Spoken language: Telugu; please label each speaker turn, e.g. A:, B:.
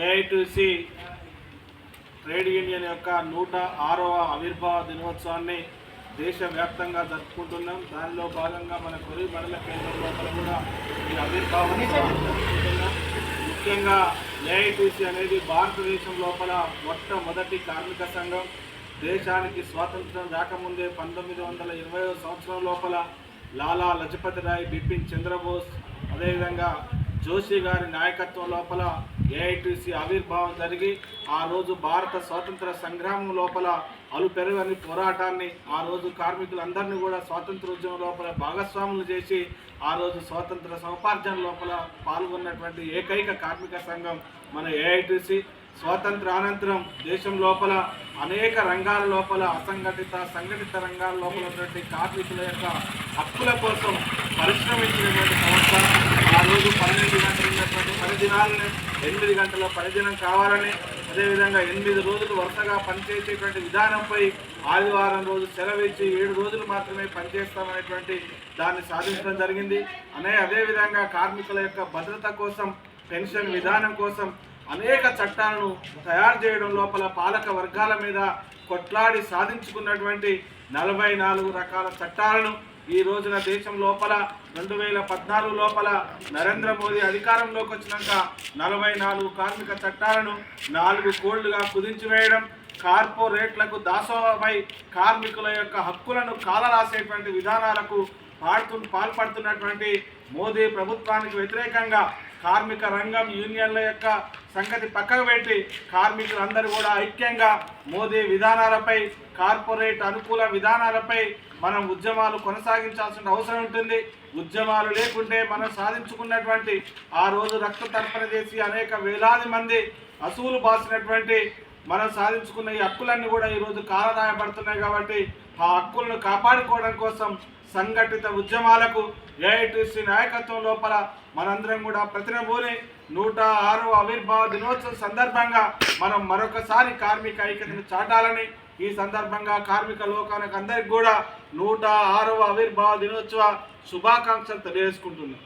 A: ఏఐటిసి ట్రేడ్ యూనియన్ యొక్క నూట ఆరవ ఆవిర్భావ దినోత్సవాన్ని దేశవ్యాప్తంగా జరుపుకుంటున్నాం. దానిలో భాగంగా మన కొరి మండల కేంద్రం లోపల కూడా ఈ ఆవిర్భావాన్ని జరుపుకుంటున్నాం. ముఖ్యంగా ఏఐటిసి అనేది భారతదేశం లోపల మొట్టమొదటి కార్మిక సంఘం. దేశానికి స్వాతంత్రం రాకముందే పంతొమ్మిది వందల ఇరవై సంవత్సరం లోపల లాలా లజపతి రాయ్ బిపిన్ చంద్రబోస్ అదేవిధంగా జోషి గారి నాయకత్వం లోపల ఏఐటీసీ ఆవిర్భావం జరిగి ఆ రోజు భారత స్వాతంత్ర సంగ్రామం లోపల అలుపెరగని పోరాటాన్ని ఆ రోజు కార్మికులందరినీ కూడా స్వాతంత్రోద్యమం లోపల భాగస్వాములు చేసి ఆ రోజు స్వాతంత్ర సముపార్జన లోపల పాల్గొన్నటువంటి ఏకైక కార్మిక సంఘం మన ఏఐటిసి. స్వాతంత్ర అనంతరం దేశం లోపల అనేక రంగాల లోపల అసంఘటిత సంఘటిత రంగాల లోపల ఉన్నటువంటి కార్మికుల యొక్క హక్కుల కోసం పరిశ్రమించినటువంటి సంస్థ. ఆ రోజు పన్నెండు గంటలు ఉన్నటువంటి పని ఎనిమిది గంటల పనిదినం కావాలని అదేవిధంగా ఎనిమిది రోజులు వరుసగా పనిచేసేటువంటి విధానంపై ఆదివారం రోజు సెలవు ఇచ్చి ఏడు రోజులు మాత్రమే పనిచేస్తామనేటువంటి దాన్ని సాధించడం జరిగింది. అనే అదేవిధంగా కార్మికుల యొక్క భద్రత కోసం పెన్షన్ విధానం కోసం అనేక చట్టాలను తయారు చేయడం లోపల పాలక వర్గాల మీద కొట్లాడి సాధించుకున్నటువంటి నలభై నాలుగు రకాల చట్టాలను ఈ రోజున దేశం లోపల రెండు వేల పద్నాలుగు లోపల నరేంద్ర మోదీ అధికారంలోకి వచ్చినాక నలభై నాలుగు కార్మిక చట్టాలను నాలుగు కోళ్ళుగా కుదించివేయడం కార్పొరేట్లకు దాసోహమై కార్మికుల యొక్క హక్కులను కాలరాసేటువంటి విధానాలకు పాడుతు పాల్పడుతున్నటువంటి మోదీ ప్రభుత్వానికి వ్యతిరేకంగా కార్మిక రంగం యూనియన్ల యొక్క సంగతి పక్కకు పెట్టి కార్మికులందరూ కూడా ఐక్యంగా మోదీ విధానాలపై కార్పొరేట్ అనుకూల విధానాలపై మనం ఉద్యమాలు కొనసాగించాల్సిన అవసరం ఉంటుంది. ఉద్యమాలు లేకుంటే మనం సాధించుకున్నటువంటి ఆ రోజు రక్త తర్పణ చేసి అనేక వేలాది మంది అసూలు బాసినటువంటి మనం సాధించుకున్న ఈ హక్కులన్నీ కూడా ఈరోజు కాలదాయపడుతున్నాయి కాబట్టి ఆ హక్కులను కాపాడుకోవడం కోసం సంఘటిత ఉద్యమాలకు ఏఐటిసి నాయకత్వం లోపల మనందరం కూడా ప్రతినభూని నూట ఆరవ ఆవిర్భావ దినోత్సవం సందర్భంగా మనం మరొకసారి కార్మిక ఐక్యతను చాటాలని ఈ సందర్భంగా కార్మిక లోకానికి అందరికి కూడా నూట ఆరవ ఆవిర్భావ దినోత్సవ శుభాకాంక్షలు తెలియజేసుకుంటున్నాం.